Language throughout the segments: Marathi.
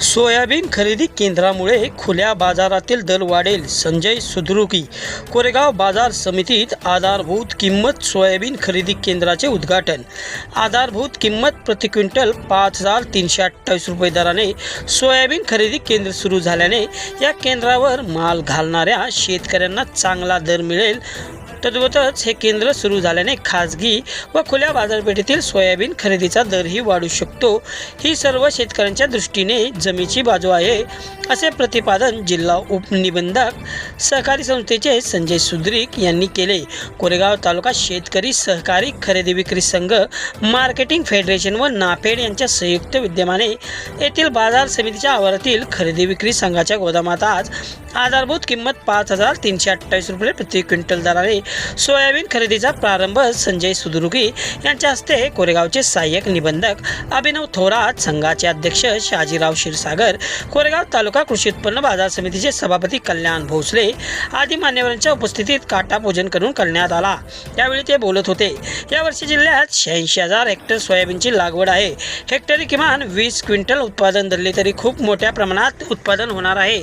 सोयाबीन खरेदी केंद्रामुळे खुल्या बाजारातील दर वाढेल. संजय सुद्रुकी कोरेगाव बाजार समितीत आधारभूत किंमत सोयाबीन खरेदी केंद्राचे उद्घाटन. आधारभूत किंमत प्रति क्विंटल पाच हजार तीनशे अठ्ठावीस रुपये दराने सोयाबीन खरेदी केंद्र सुरू झाल्याने या केंद्रावर माल घालणाऱ्या शेतकऱ्यांना चांगला दर मिळेल तद्वतच हे केंद्र सुरू झाल्याने खाजगी व खुल्या बाजारपेठेतील सोयाबीन खरेदीचा दरही वाढू शकतो. ही सर्व शेतकऱ्यांच्या दृष्टीने जमीची बाजू आहे असे प्रतिपादन जिल्हा उपनिबंधक सहकारी संस्थेचे संजय सुद्रिक यांनी केले. कोरेगाव तालुका शेतकरी सहकारी खरेदी विक्री संघ मार्केटिंग फेडरेशन व नाफेड यांच्या संयुक्त विद्यमाने येथील बाजार समितीच्या आवारातील खरेदी विक्री संघाच्या गोदामात आज आधारभूत किंमत पाच हजार तीनशे अठ्ठावीस रुपये प्रति क्विंटल दराने सोयाबीन खरेदीचा प्रारंभ संजय सुदुरुगी यांच्या हस्ते कोरेगावचे सहाय्यक निबंधक अभिनव थोरात संघाचे अध्यक्ष शहाजीराव क्षीरसागर कोरेगाव तालुका कृषी उत्पन्न बाजार समितीचे सभापती कल्याण भोसले आदी मान्यवरांच्या उपस्थितीत काटा पूजन करून करण्यात आला. त्यावेळी ते बोलत होते यावर्षी जिल्ह्यात शहाऐंशी हजार हेक्टर सोयाबीनची लागवड आहे. हेक्टरी किमान वीस क्विंटल उत्पादन धरले तरी खूप मोठ्या प्रमाणात उत्पादन होणार आहे.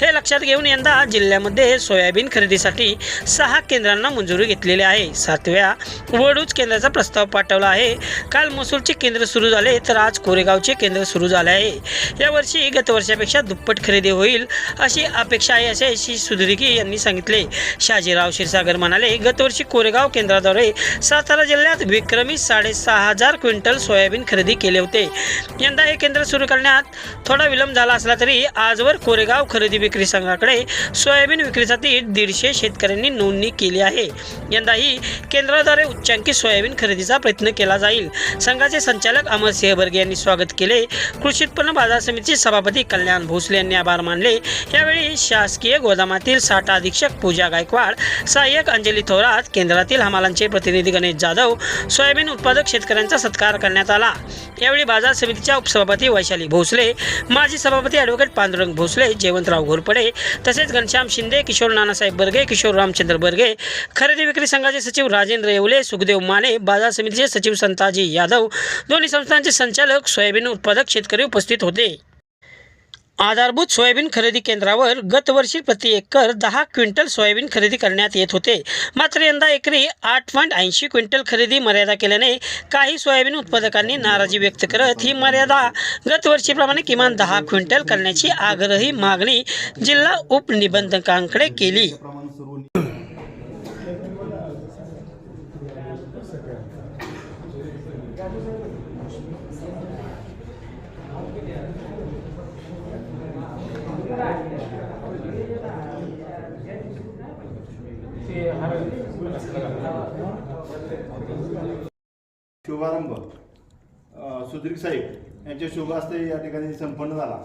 हे लक्षात घेऊन यंदा जिल्ह्यामध्ये सोयाबीन खरेदीसाठी सहा केंद्रांना मंजुरी घेतलेली आहे. सातव्या वडूज केंद्राचा प्रस्ताव पाठवला आहे. काल महसूलचे केंद्र सुरू झाले तर आज कोरेगावचे केंद्र सुरू झाले आहे. यावर्षी गत वर्षापेक्षा दुप्पट खरेदी होईल अशी अपेक्षा आहे असे श्री सुधरिके यांनी सांगितले. शहाजीराव क्षीरसागर म्हणाले गतवर्षी कोरेगाव केंद्राद्वारे सातारा जिल्ह्यात विक्रमी साडेसहा हजार क्विंटल सोयाबीन खरेदी केले होते. यंदा हे केंद्र सुरू करण्यात थोडा विलंब झाला असला तरी आजवर कोरेगाव खरेदी विक्री संघाकडे सोयाबीन विक्रीसाठी दीडशे शेतकऱ्यांनी नोंदणी केली आहे. यंदाही केंद्राद्वारे उच्चांकी सोयाबीन खरेदीचा प्रयत्न केला जाईल. संघाचे संचालक अमर सिंह बर्गे यांनी स्वागत केले. कृषी उत्पन्न बाजार समितीचे सभापती कल्याण भोसले यांनी आभार मानले. यावेळी शासकीय गोदामातील साठा अधीक्षक पूजा गायकवाड सहाय्यक अंजली थोरात केंद्रातील हमालांचे प्रतिनिधी गणेश जाधव सोयाबीन उत्पादक शेतकऱ्यांचा सत्कार करण्यात आला. यावेळी बाजार समितीच्या उपसभापती वैशाली भोसले माजी सभापती ॲडव्होकेट पांडुरंग भोसले जयवंतराव घोरपडे तसेच घनश्याम शिंदे किशोर नानासाहेब बर्गे किशोर रामचंद्र बर्गे खरेदी विक्री संघाचे सचिव राजेंद्र येवले सुखदेव माने बाजार समितीचे सचिव संताजी यादव दोन्ही संस्थांचे संचालक सोयाबीन उत्पादक शेतकरी उपस्थित होते. आधारभूत सोयाबीन खरेदी केंद्रावर गतवर्षी प्रति एकर दहा क्विंटल सोयाबीन खरेदी करण्यात येत होते. मात्र यंदा एकरी आठ पॉईंट ऐंशी क्विंटल खरेदी मर्यादा केल्याने काही सोयाबीन उत्पादकांनी नाराजी व्यक्त करत ही मर्यादा गतवर्षीप्रमाणे किमान दहा क्विंटल करण्याची आग्रही मागणी जिल्हा उपनिबंधकांकडे केली. शुभारंभ. सुधीर साहेब यांच्या शुभ हस्ते या ठिकाणी संपन्न झाला.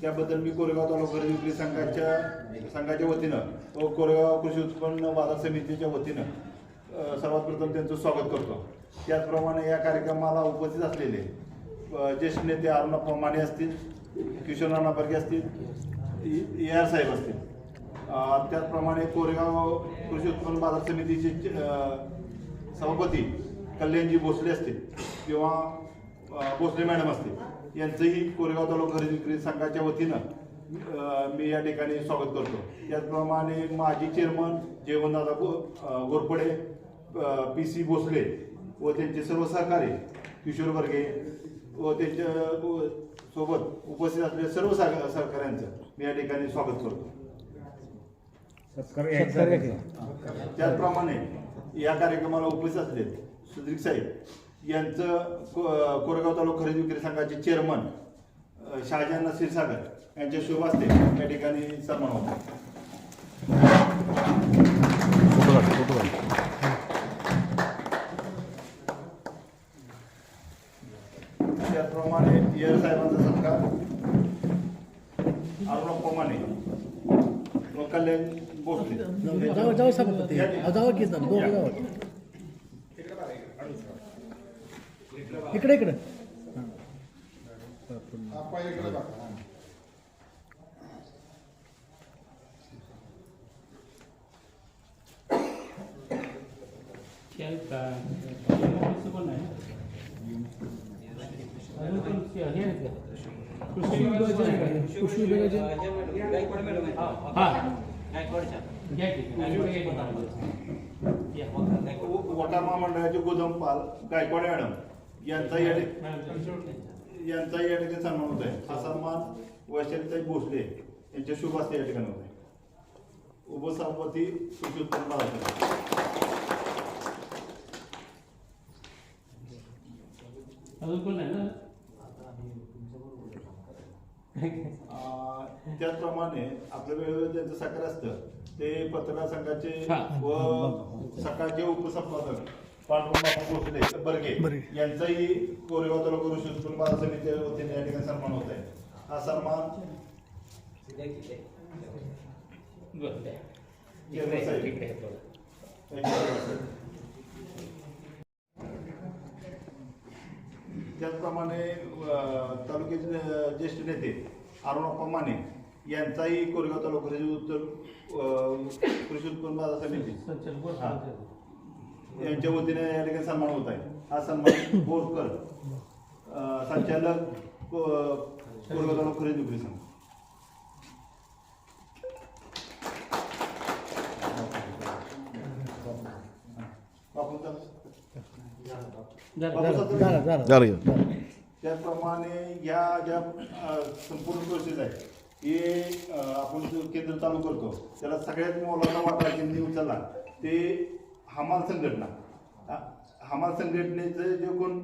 त्याबद्दल मी कोरेगाव तालुका खरेदी विक्री संघाच्या संघाच्या वतीनं व कोरेगाव कृषी उत्पन्न बाजार समितीच्या वतीनं सर्वात प्रथम त्यांचं स्वागत करतो. त्याचप्रमाणे या कार्यक्रमाला उपस्थित असलेले ज्येष्ठ नेते अरुणप्पा माने असतील किशोर नाना बर्गे असतील ए आर साहेब असतील. त्याचप्रमाणे कोरेगाव कृषी उत्पन्न बाजार समितीचे सभापती कल्याणजी भोसले असतील किंवा भोसले मॅडम असतील. यांचंही कोरेगाव तालुका खरेदी विक्री संघाच्या वतीनं मी या ठिकाणी स्वागत करतो. त्याचप्रमाणे माजी चेअरमन जयवंतदादा गो अ, घोरपडे पी सी भोसले व त्यांचे सर्व सहकारी किशोर वर्गे व त्यांच्यासोबत उपस्थित असलेल्या सर्व सह- सहकाऱ्यांचं मी या ठिकाणी स्वागत करतो. त्याचप्रमाणे या कार्यक्रमाला उपस्थित असले सुधीर साहेब यांचं को- कोरेगाव तालुका खरेदी विक्री संघाचे चेअरमन अ, शहाजान क्षीरसागर यांच्या शुभ हस्ते या ठिकाणी सन्मान होता. त्याचप्रमाणे इयर साहेबांचा सत्कार. अरुणप्पा माने व कल्याण भोसले. जाऊ सभापती जाऊ की दोघं जाऊ इकडे इकडे. कृषी विभागाचे कृषी विभागाचे वटार महामंडळाचे गोदमपाल गायकवाड मॅडम. यांचा या ठिक- यांचा या ठिकाणी सन्मान होत आहे हा सन्मान वैशालीताई भोसले यांच्या शुभ हस्ते या ठिकाणी होत आहे उपसभापती कृषी उत्पन्न बाळासाहेब अजून कोण नाही ना? त्याचप्रमाणे आपल्या वेळेवर ज्यांचं साखर असतं ते पत्रकार संघाचे. व सकाळचे उपसंपादक. पांडुरंग भोसले बर्गे बर्गे. यांचाही कोरेगाव तालुका कृषी उत्पन्न बाजार समितीच्या वतीने या ठिकाणी सन्मान होत आहे हा सन्मान. त्याचप्रमाणे तालुक्याचे ज्येष्ठ नेते अरुणप्पा माने यांचाही कोरेगाव तालुका कृषी उत्तर कृषी उत्पन्न बाजार समिती. यांच्या वतीने या ठिकाणी सन्मान होत आहे. हा सन्मान बोरकर संचालक को- कोरेगाव खरेदी विक्री संघ. त्याचप्रमाणे या ज्या संपूर्ण प्रोसेस आहे हे आपण जो केंद्र चालू करतो त्याला सगळ्यात मोलाचा वाटा ज्यांनी उचलला ते हमाल संघटना. हमाल संघटनेचे जे कोण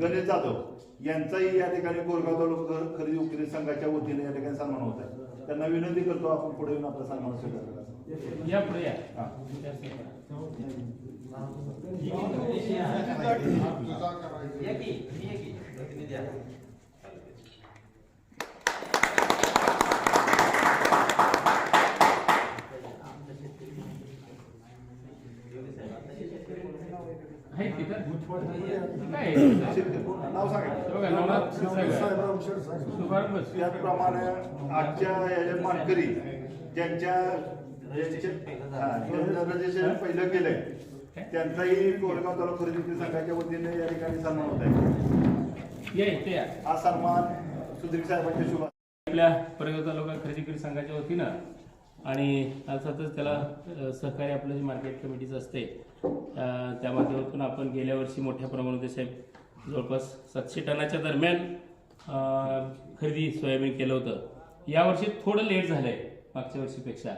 गणेश जाधव यांचाही या ठिकाणी कोरगाव तालुका खरेदी विक्री संघाच्या वतीने या ठिकाणी सन्मान होत आहे. त्यांना विनंती करतो आपण पुढे येऊन आपला सन्मान स्वीकार करायचा. हा. तिथं काय नाव सांगा. त्याचप्रमाणे आजच्या याच्या मानकरी ज्यांच्या ज्यांच्या- ज्यांचं रजिस्ट्रेशन पहिलं केलंय त्यांचाही कोरेगाव तालुका खरेदी विक्री संघाच्या वतीने या ठिकाणी सन्मान होत आहे. हा सन्मान सुधीर साहेबांच्या शुभ आपल्या परगाव तालुका खरेदी विक्री संघाच्या वतीनं आणि अर्थातच त्याला सहकार्य आपलं जे मार्केट कमिटीचं असते त्या माध्यमातून आपण गेल्या वर्षी मोठ्या प्रमाणामध्ये साहेब जवळपास सातशे टनाच्या दरम्यान खरेदी सोयाबीन केलं होतं. यावर्षी थोडं लेट झालं आहे मागच्या वर्षीपेक्षा.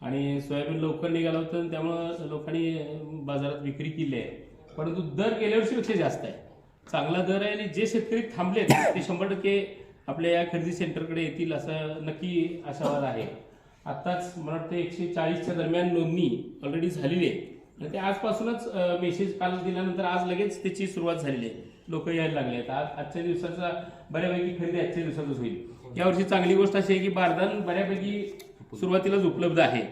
आणि सोयाबीन लवकर निघालं होतं आणि त्यामुळं लोकांनी बाजारात विक्री केली आहे. परंतु दर गेल्या वर्षीपेक्षा जास्त आहे. चांगला दर आहे आणि जे शेतकरी थांबलेत ते शंभर टक्के आपल्या या खरेदी सेंटरकडे येतील असं नक्की आशावाद आहे. आत्ताच मला वाटतं एकशे चाळीसच्या दरम्यान नोंदणी ऑलरेडी झालेली आहे. ते आजपासूनच मेसेज काल दिल्यानंतर आज लगेच त्याची सुरुवात झालेली आहे. लोक यायला लागले आहेत. आज आजच्या दिवसाचा बऱ्यापैकी खरेदी आजच्या दिवसातच होईल. यावर्षी चांगली गोष्ट अशी आहे की बारदान बऱ्यापैकी सुरुवातीलाच उपलब्ध आहे.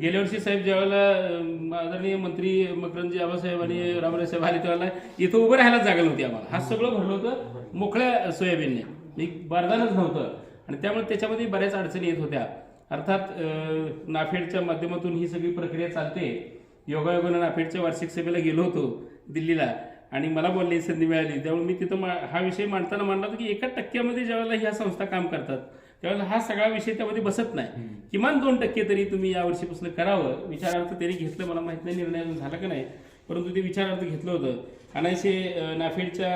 गेल्या वर्षी साहेब ज्यावेळेला आदरणीय मंत्री मकरंदजी आबासाहेब आणि रामराव साहेब आले त्यावेळेला इथं उभं राहायला जागा नव्हती आम्हाला. हा सगळं भरलं होतं मोकळ्या सोयाबीनने. एक बारदानच नव्हतं. आणि त्यामुळे त्याच्यामध्ये बऱ्याच अडचणी येत होत्या. अर्थात नाफेडच्या माध्यमातून ही सगळी प्रक्रिया चालते. योगायोगानं नाफेडच्या वार्षिक सभेला गेलो होतो दिल्लीला. आणि मला बोलण्याची संधी मिळाली. त्यामुळे मी तिथं मा- हा विषय मांडताना मांडला होता की एका टक्क्यामध्ये ज्यावेळेला ह्या संस्था काम करतात त्यावेळेला हा सगळा विषय त्यामध्ये बसत नाही. किमान दोन टक्के तरी तुम्ही या वर्षीपासून करावं. विचारार्थ त्यांनी घेतलं. मला माहीत नाही निर्णय अजून झाला का नाही. परंतु ते विचारार्थ घेतलं होतं. आणि असे अं, नाफेडच्या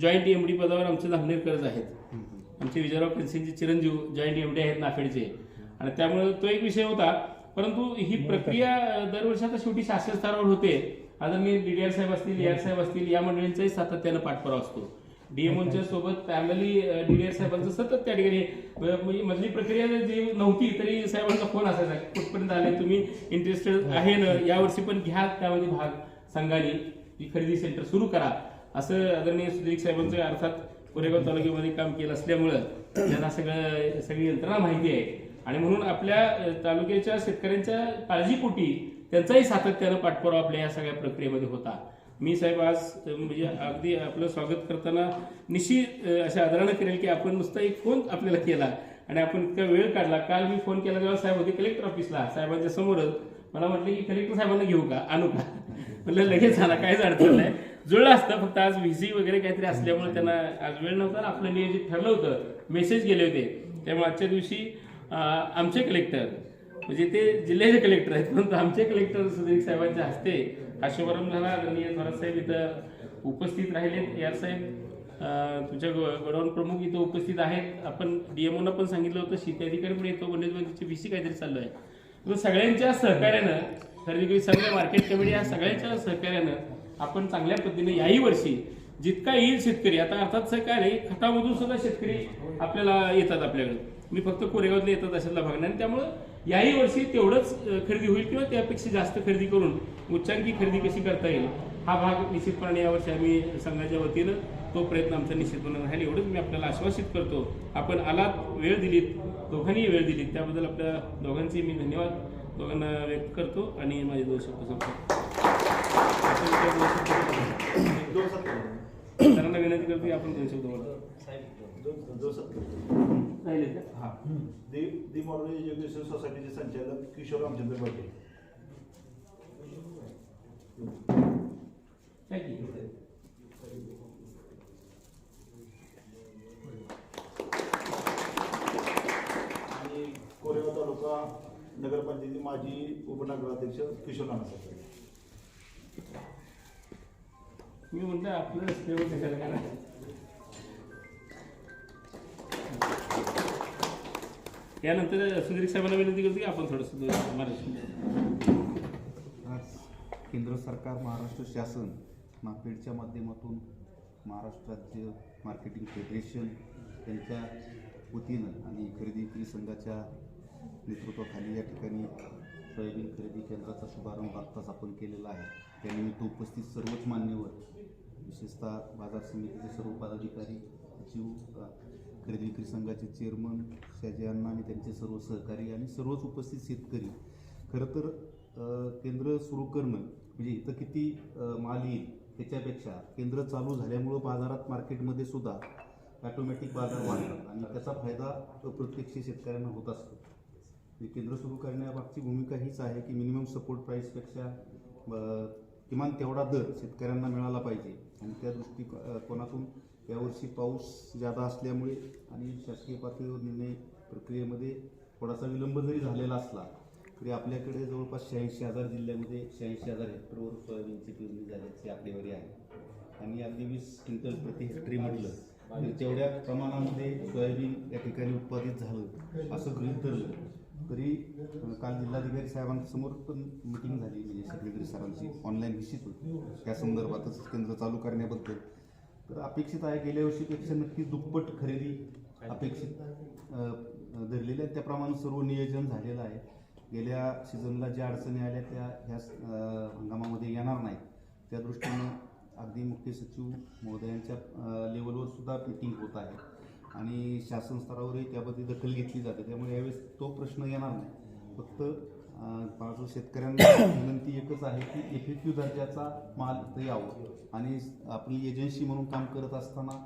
जॉईंट एम डी पदावर आमचे धामनेरकरच आहेत. आमचे विजयराव पेन्सिलचे चिरंजीव जॉईंट एम डी आहेत नाफेडचे. आणि त्यामुळे तो एक विषय होता. परंतु ही प्रक्रिया दरवर्षी आता शेवटी शासन स्तरावर होते. आदरणीय डीडीआर साहेब असतील एआर साहेब असतील या मंडळींचाही सातत्यानं पाठपुरावा असतो. डीएमओच्या सोबत पॅरलली डीडीआर साहेबांचं सतत त्या ठिकाणी म्हणजे मधली प्रक्रिया जी नव्हती तरी साहेबांचा फोन असायचा कुठपर्यंत आले तुम्ही इंटरेस्टेड आहे ना यावर्षी पण घ्या त्यामध्ये भाग संघाने खरेदी सेंटर सुरू करा. असं आदरणीय सुधीर साहेबांचं अर्थात कोरेगाव तालुक्यामध्ये काम केलं असल्यामुळं त्यांना सगळं सगळी यंत्रणा माहिती आहे. आणि म्हणून आपल्या तालुक्याच्या शेतकऱ्यांच्या काळजीपोटी त्यांचाही सातत्यानं पाठपुरावा आपल्या या सगळ्या प्रक्रियेमध्ये होता. मी साहेब आज म्हणजे अगदी आपलं स्वागत करताना निश्चित अशा आदरानं करेल की आपण नुसता एक फोन आपल्याला केला आणि आपण इतका वेळ काढला. काल मी फोन केला तेव्हा साहेब होते कलेक्टर ऑफिसला. साहेबांच्या समोरच मला म्हटलं की कलेक्टर साहेबांना घेऊ का? आणू का? म्हटलं लगेच आला काहीच अडचण नाही. जुळलं असतं फक्त आज व्हिजी वगैरे काहीतरी असल्यामुळे त्यांना आज वेळ नव्हता आपलं नियोजित ठरलं होतं. मेसेज गेले होते. त्यामुळे आजच्या दिवशी आमचे कलेक्टर म्हणजे ते जिल्ह्याचे कलेक्टर आहेत. परंतु आमचे कलेक्टर सुधीर साहेबांच्या हस्ते हा शुभारंभ झाला. आदरणीय थोरात साहेब इथं उपस्थित राहिले. यार साहेब तुमच्या गो- गोडाऊन प्रमुख इथं उपस्थित आहेत. आपण डीएमओना पण सांगितलं होतं शेती पण येतो. वन्यजीवांची व्हीसी काहीतरी चालू आहे. तर सगळ्यांच्या सहकार्यानं खरेदी सगळ्या मार्केट कमिटी या सगळ्यांच्या सहकार्यानं आपण चांगल्या पद्धतीने याही वर्षी जितका येईल शेतकरी आता अर्थात सहकार्य काय नाही खतामधून सुद्धा शेतकरी आपल्याला येतात आपल्याकडे. मी फक्त कोरेगावातले येतात अशातला भाग नाही. आणि त्यामुळं याही वर्षी तेवढंच खरेदी होईल किंवा त्यापेक्षा जास्त खरेदी करून उच्चांकी खरेदी कशी करता येईल हा भाग निश्चितपणे यावर्षी आम्ही संघाच्या वतीनं तो प्रयत्न आमचा निश्चितपणे राहील एवढंच मी आपल्याला आश्वासित करतो आपण आलात वेळ दिलीत दोघांनी वेळ दिलीत त्याबद्दल आपल्या दोघांचे मी धन्यवाद दोघांना व्यक्त करतो आणि माझे दोन शब्द संपतो सरांना विनंती करतो की आपण दोन शब्द बोला. राहिले का? हा. दि दि मॉडर्न एज्युकेशन सोसायटीचे संचालक किशोर रामचंद्र पाटील. थँक्यू आणि कोरेगाव तालुका नगरपंचायती माजी उपनगराध्यक्ष किशोर नानासाहेब मी म्हणतो आपलं सेवा कशाला करा यानंतर सुधीर साहेबांना विनंती करतो की आपण थोडंसं महाराष्ट्र आज केंद्र सरकार महाराष्ट्र शासन नापेडच्या माध्यमातून महाराष्ट्र राज्य मार्केटिंग फेडरेशन यांच्या वतीनं आणि खरेदी विक्री संघाच्या नेतृत्वाखाली या ठिकाणी सोयाबीन खरेदी केंद्राचा शुभारंभ आत्ताच आपण केलेला आहे. त्यानिमित्त उपस्थित सर्वच मान्यवर विशेषतः बाजार समितीचे सर्व पदाधिकारी सचिव खरेदी विक्री संघाचे चेअरमन शाजी अण्णा आणि त्यांचे सर्व सहकारी आणि सर्वच उपस्थित शेतकरी. खरं तर केंद्र सुरू करणं म्हणजे इथं किती माल येईल त्याच्यापेक्षा केंद्र चालू झाल्यामुळं बाजारात मार्केटमध्ये सुद्धा ॲटोमॅटिक बाजार वाढतात आणि त्याचा फायदा अप्रत्यक्ष शेतकऱ्यांना होत असतो. म्हणजे केंद्र सुरू करण्यामागची भूमिका हीच आहे की मिनिमम सपोर्ट प्राईसपेक्षा किमान तेवढा दर शेतकऱ्यांना मिळाला पाहिजे. आणि त्या दृष्टिकोनातून यावर्षी पाऊस जादा असल्यामुळे आणि शासकीय पातळीवर निर्णय प्रक्रियेमध्ये थोडासा विलंब जरी झालेला असला तरी आपल्याकडे जवळपास शहाऐंशी हजार जिल्ह्यामध्ये शहाऐंशी हजार हेक्टरवर सोयाबीनची पेरणी झाल्याची आकडेवारी आहे. आणि अगदी वीस क्विंटल प्रति हेक्टरी म्हटलं तर तेवढ्या प्रमाणामध्ये सोयाबीन या ठिकाणी उत्पादित झालं असं गृहीत धरलं. तरी काल जिल्हाधिकारी साहेबांसमोर पण मिटिंग झाली म्हणजे सेक्रेटरी सरांची ऑनलाईन निश्चित होती. त्या संदर्भातच केंद्र चालू करण्याबद्दल तर अपेक्षित आहे गेल्या वर्षीपेक्षा नक्की दुप्पट खरेदी अपेक्षित धरलेली आहे. त्याप्रमाणे सर्व नियोजन झालेलं आहे. गेल्या सीझनला ज्या अडचणी आल्या त्या ह्या हंगामामध्ये येणार नाहीत. त्या दृष्टीनं अगदी मुख्य सचिव महोदयांच्या लेवलवर सुद्धा मिटिंग होत आहे. आणि शासन स्तरावरही त्याबद्दल दखल घेतली जाते. त्यामुळे यावेळेस तो प्रश्न येणार नाही. फक्त अं, शेतकऱ्यांना विनंती एकच आहे की इफेक्टिव्ह दर्जाचा माल इथं यावं. आणि आपली एजन्सी म्हणून काम करत असताना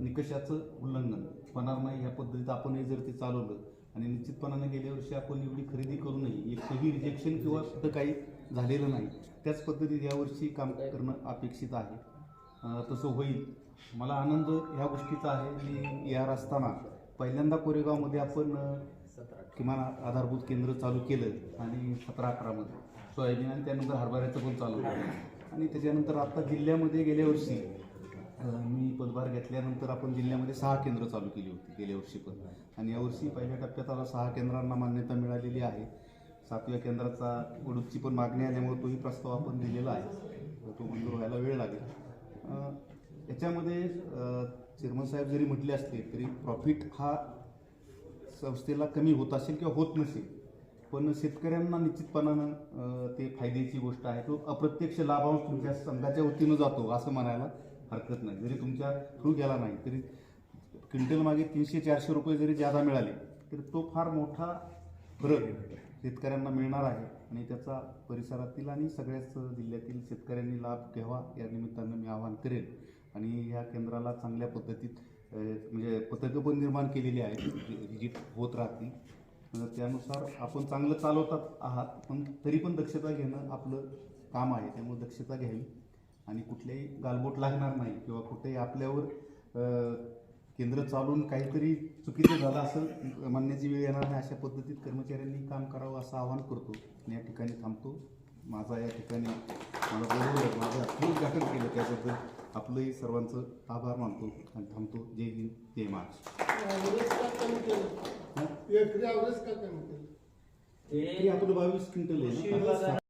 निकषाचं उल्लंघन होणार नाही ह्या पद्धतीत आपणही जर ते चालवलं आणि निश्चितपणाने गेल्या वर्षी आपण एवढी खरेदी करूनही एकही रिजेक्शन किंवा कुठं काही झालेलं नाही त्याच पद्धतीत यावर्षी काम करणं अपेक्षित आहे. तसं होईल. मला आनंद ह्या गोष्टीचा आहे. की यार असताना पहिल्यांदा कोरेगावमध्ये आपण किमान आधारभूत केंद्र चालू केलं आणि सतरा अकरामध्ये सोयाबीन आणि त्यानंतर हरभऱ्याचं पण चालू केलं. आणि त्याच्यानंतर आता जिल्ह्यामध्ये गेल्या वर्षी मी पदभार घेतल्यानंतर आपण जिल्ह्यामध्ये सहा केंद्र चालू केली होती गेल्या वर्षी पण. आणि यावर्षी पहिल्या टप्प्यात आता सहा केंद्रांना मान्यता मिळालेली आहे. सातव्या केंद्राचा वडूदची पण मागणी आल्यामुळे तोही प्रस्ताव आपण दिलेला आहे. तो मंजूर व्हायला वेळ लागेल. याच्यामध्ये चेअरमन साहेब जरी म्हटले असले तरी प्रॉफिट हा संस्थेला कमी होत असेल किंवा होत नसेल पण शेतकऱ्यांना निश्चितपणानं ते फायद्याची गोष्ट आहे. तो अप्रत्यक्ष लाभांश तुमच्या संघाच्या वतीनं जातो असं म्हणायला हरकत नाही. जरी तुमच्या थ्रू गेला नाही तरी क्विंटल मागे तीनशे चारशे रुपये जरी जादा मिळाले तरी तो फार मोठा फरक शेतकऱ्यांना मिळणार आहे. आणि त्याचा परिसरातील आणि सगळ्याच जिल्ह्यातील शेतकऱ्यांनी लाभ घ्यावा या निमित्तानं मी आवाहन करेन. आणि या केंद्राला चांगल्या पद्धतीत म्हणजे पथकं पण निर्माण केलेली आहेत जी होत राहतील. त्यानुसार आपण चांगलं चालवतात आहात पण तरी पण दक्षता घेणं आपलं काम आहे. त्यामुळे दक्षता घ्यावी. आणि कुठल्याही गालबोट लागणार नाही किंवा कुठेही आपल्यावर केंद्र चालून काहीतरी चुकीचं झालं असं मानण्याची वेळ येणार नाही अशा पद्धतीत कर्मचाऱ्यांनी काम करावं असं आवाहन करतो. आणि या ठिकाणी थांबतो. माझा या ठिकाणी मला बरोबर माझं उद्घाटन केलं त्याबद्दल. आपलंही सर्वांचं आभार मानतो आणि थांबतो. जय हिंद जय महाराष्ट्र. हे आपलं बावीस क्विंटल आहे